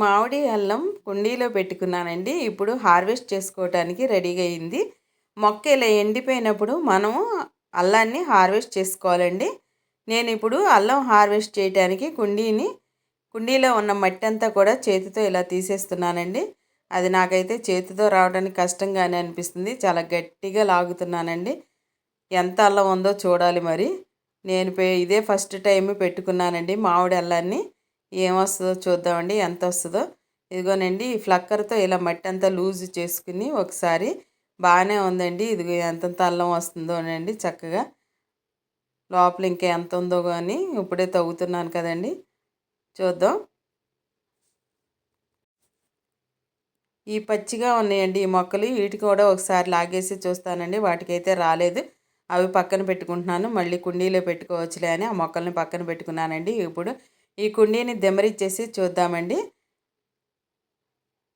మామిడి అల్లం కుండీలో పెట్టుకున్నానండి. ఇప్పుడు హార్వెస్ట్ చేసుకోవటానికి రెడీగా అయింది. మొక్క ఇలా ఎండిపోయినప్పుడు మనము అల్లాన్ని హార్వెస్ట్ చేసుకోవాలండి. నేను ఇప్పుడు అల్లం హార్వెస్ట్ చేయడానికి కుండీని కుండీలో ఉన్న మట్టి అంతా కూడా చేతితో ఇలా తీసేస్తున్నానండి. అది నాకైతే చేతితో రావడానికి కష్టంగానే అనిపిస్తుంది. చాలా గట్టిగా లాగుతున్నానండి. ఎంత అల్లం ఉందో చూడాలి మరి. నేను ఇదే ఫస్ట్ టైం పెట్టుకున్నానండి మామిడి అల్లాన్ని. ఏమొస్తుందో చూద్దామండి ఎంత వస్తుందో ఇదిగోనండి ఈ ఫ్లక్కర్తో ఇలా మట్టి అంతా లూజ్ చేసుకుని ఒకసారి బాగానే ఉందండి. ఇదిగో ఎంతంత అల్లం వస్తుందో అండి చక్కగా. లోపల ఇంకా ఎంత ఉందో కానీ ఇప్పుడే తవ్వుతున్నాను కదండి. చూద్దాం. ఈ పచ్చిగా ఉన్నాయండి ఈ మొక్కలు. వీటికి కూడా ఒకసారి లాగేసి చూస్తానండి. వాటికైతే రాలేదు. అవి పక్కన పెట్టుకుంటున్నాను. మళ్ళీ కుండీలో పెట్టుకోవచ్చులే అని ఆ మొక్కల్ని పక్కన పెట్టుకున్నానండి. ఇప్పుడు ఈ కుండీని దెమరిచ్చేసి చూద్దామండి.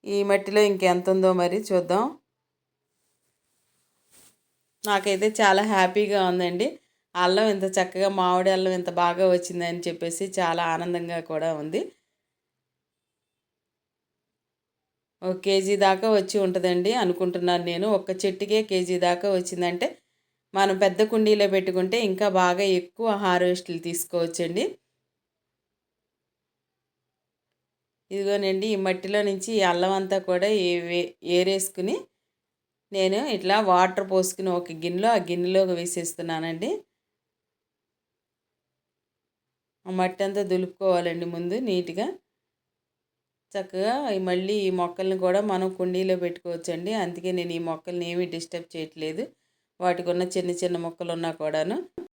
ఈ మట్టిలో ఇంకెంత ఉందో మరి చూద్దాం. నాకైతే చాలా హ్యాపీగా ఉందండి. అల్లం ఇంత చక్కగా మామిడి అల్లం ఇంత బాగా వచ్చిందని చెప్పేసి చాలా ఆనందంగా కూడా ఉంది. ఒక కేజీ దాకా వచ్చి ఉంటుందండి అనుకుంటున్నాను నేను. ఒక చెట్టుకే కేజీ దాకా వచ్చిందంటే మనం పెద్ద కుండీలో పెట్టుకుంటే ఇంకా బాగా ఎక్కువ హార్వెస్ట్లు తీసుకోవచ్చండి. ఇదిగోనండి ఈ మట్టిలో నుంచి ఈ అల్లం అంతా కూడా ఏరేసుకుని నేను ఇట్లా వాటర్ పోసుకుని ఒక గిన్నెలో ఆ గిన్నెలోకి వేసేస్తున్నానండి. ఆ మట్టి అంతా దులుపుకోవాలండి ముందు నీట్గా. చక్కగా మళ్ళీ ఈ మొక్కల్ని కూడా మనం కుండీలో పెట్టుకోవచ్చండి. అందుకే నేను ఈ మొక్కల్ని ఏమీ డిస్టర్బ్ చేయట్లేదు. వాటికి ఉన్న చిన్న చిన్న మొక్కలు ఉన్నా కూడాను.